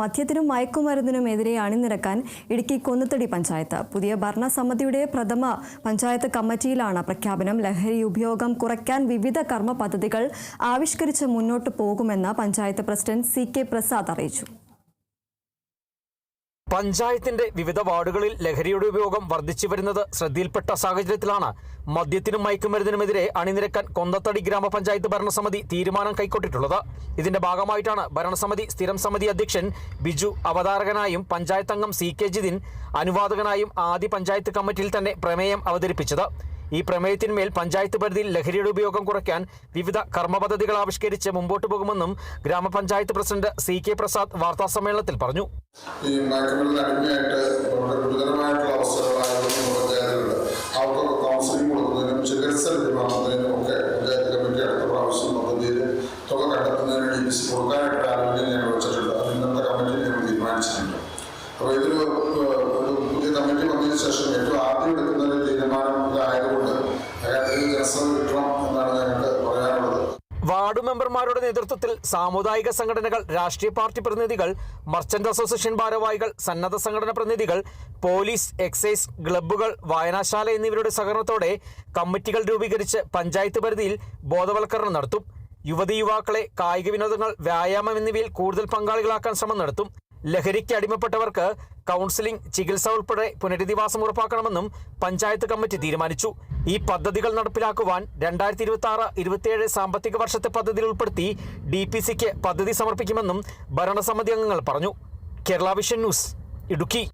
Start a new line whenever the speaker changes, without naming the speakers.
മദ്യത്തിനും മയക്കുമരുന്നിനും എതിരെ അണിനിരക്കാൻ ഇടുക്കി കൊന്നത്തടി പഞ്ചായത്ത്. പുതിയ ഭരണസമിതിയുടെ പ്രഥമ പഞ്ചായത്ത് കമ്മിറ്റിയിലാണ് പ്രഖ്യാപനം. ലഹരി ഉപയോഗം കുറയ്ക്കാൻ വിവിധ കർമ്മ പദ്ധതികൾ ആവിഷ്കരിച്ച് മുന്നോട്ട് പോകുമെന്ന് panchayat president C K Prasad അറിയിച്ചു.
പഞ്ചായത്തിന്റെ വിവിധ വാർഡുകളിൽ ലഹരിയുടെ ഉപയോഗം വർദ്ധിച്ചു വരുന്നത് ശ്രദ്ധയിൽപ്പെട്ട സാഹചര്യത്തിലാണ്. മദ്യത്തിനും മയക്കുമരുന്നിനുമെതിരെ അണിനിരക്കാൻ കൊന്നത്തടി ഗ്രാമപഞ്ചായത്ത് ഭരണസമിതി തീരുമാനം കൈക്കൊണ്ടിട്ടുള്ളത് ഇതിന്റെ ഭാഗമായിട്ടാണ് ഭരണസമിതി സ്ഥിരം സമിതി അധ്യക്ഷൻ ബിജു അവതാരകനായും പഞ്ചായത്ത് അംഗം സി കെ ജിതിൻ അനുവാദകനായും ആദ്യ പഞ്ചായത്ത് കമ്മിറ്റിയിൽ തന്നെ പ്രമേയം അവതരിപ്പിച്ചത്. ഈ പ്രമേയത്തിന്മേൽ പഞ്ചായത്ത് പരിധിയിൽ ലഹരിയുടെ ഉപയോഗം കുറയ്ക്കാൻ വിവിധ കർമ്മപദ്ധതികൾ ആവിഷ്കരിച്ച് മുമ്പോട്ട് പോകുമെന്നും ഗ്രാമപഞ്ചായത്ത് പ്രസിഡന്റ് സി കെ പ്രസാദ് വാർത്താസമ്മേളനത്തിൽ പറഞ്ഞു.
ഈ ഒക്കെ ഇന്നത്തെ കമ്മിറ്റി ഞങ്ങൾ തീരുമാനിച്ചിട്ടുണ്ട്. അപ്പോൾ ഇതൊരു ഒരു പുതിയ കമ്മിറ്റി വന്നതിന് ശേഷം ഏറ്റവും ആദ്യം എടുക്കുന്ന ഒരു തീരുമാനം ഇതായതുകൊണ്ട്
വാർഡ് മെമ്പർമാരുടെ നേതൃത്വത്തിൽ സാമുദായിക സംഘടനകൾ രാഷ്ട്രീയ പാർട്ടി പ്രതിനിധികൾ മർച്ചന്റ് അസോസിയേഷൻ ഭാരവാഹികൾ സന്നദ്ധ സംഘടന പ്രതിനിധികൾ പോലീസ് എക്സൈസ് ക്ലബ്ബുകൾ വായനാശാല എന്നിവരുടെ സഹകരണത്തോടെ കമ്മിറ്റികൾ രൂപീകരിച്ച് പഞ്ചായത്ത് പരിധിയിൽ ബോധവൽക്കരണം നടത്തും. യുവതി യുവാക്കളെ കായിക വിനോദങ്ങൾ വ്യായാമം എന്നിവയിൽ കൂടുതൽ പങ്കാളികളാക്കാൻ ശ്രമം നടത്തും. ലഹരിക്ക് അടിമപ്പെട്ടവർക്ക് കൗൺസിലിംഗ് ചികിത്സ ഉൾപ്പെടെ പുനരധിവാസം ഉറപ്പാക്കണമെന്നും പഞ്ചായത്ത് കമ്മിറ്റി തീരുമാനിച്ചു. ഈ പദ്ധതികൾ നടപ്പിലാക്കുവാൻ രണ്ടായിരത്തി ഇരുപത്തി ആറ് ഇരുപത്തിയേഴ് സാമ്പത്തിക വർഷത്തെ പദ്ധതിയിൽ ഉൾപ്പെടുത്തി ഡി പി സിക്ക് പദ്ധതി സമർപ്പിക്കുമെന്നും ഭരണസമിതി അംഗങ്ങൾ പറഞ്ഞു. Kerala vision news Idukki.